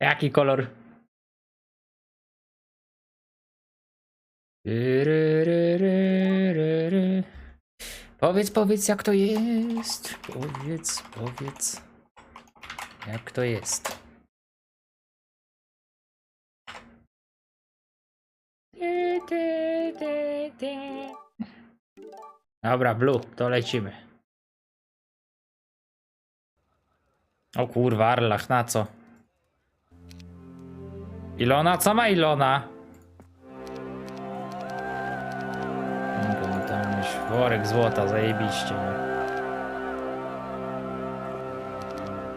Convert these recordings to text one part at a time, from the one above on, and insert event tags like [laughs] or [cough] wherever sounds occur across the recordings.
Jaki kolor? Powiedz, powiedz jak to jest. Powiedz, powiedz. Jak to jest. Dobra, blue, to lecimy. O kurwa, Arlach, na co? Ilona? Co ma Ilona? No, Tam już worek złota, zajebiście. nie?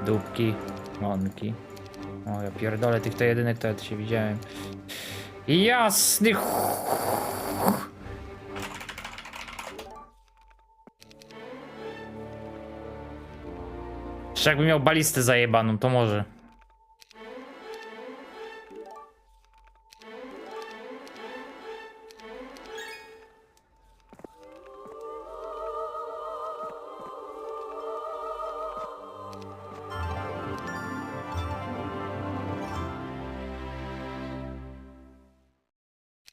Dupki, monki. O, ja pierdolę tych to jedynek, to ja tu się widziałem. Jasny Jeszcze jakby miał balistę zajebaną, to może.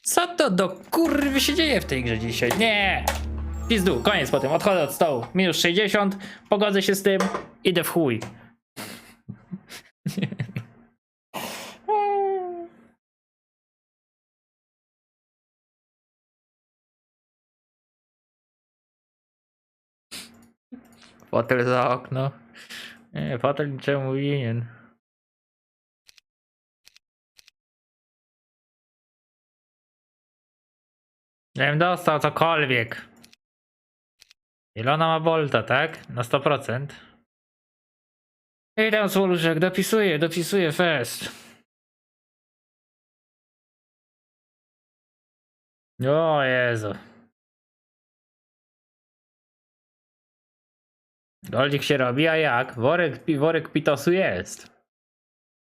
Co to do kurwy się dzieje w tej grze dzisiaj? Nie! Pizdu, koniec po tym, odchodzę od stołu. Minus 60, pogodzę się z tym, idę w chuj. [laughs] Fotel za okno. Nie, fotel niczemu winien. Żebym dostał cokolwiek. Ilona ma Bolta, tak? Na 100%. I tam Soluszek, dopisuję, dopisuję fest. O Jezu. Goldzik się robi, a jak? Worek, worek pitosu jest.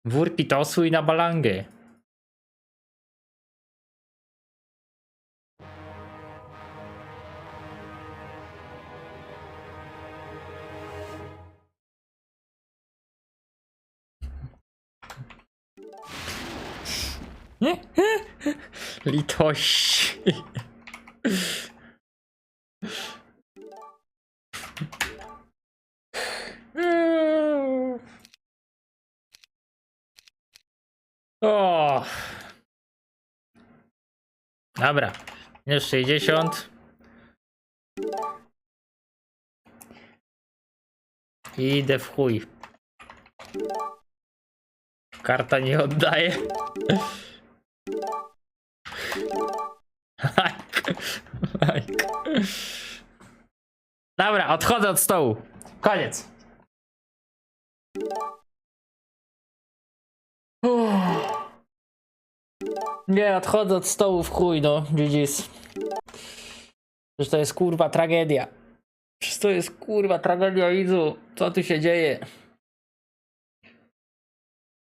Wór pitosu i na balangę. [laughs] Litości. O. Dobra. Minus 60. I idę w chuj. Karta nie oddaje. Dobra, odchodzę od stołu. Koniec. Nie, odchodzę od stołu w chuj, no. GG's. Przecież to jest kurwa tragedia. Przecież to jest kurwa tragedia, Izu. Co tu się dzieje?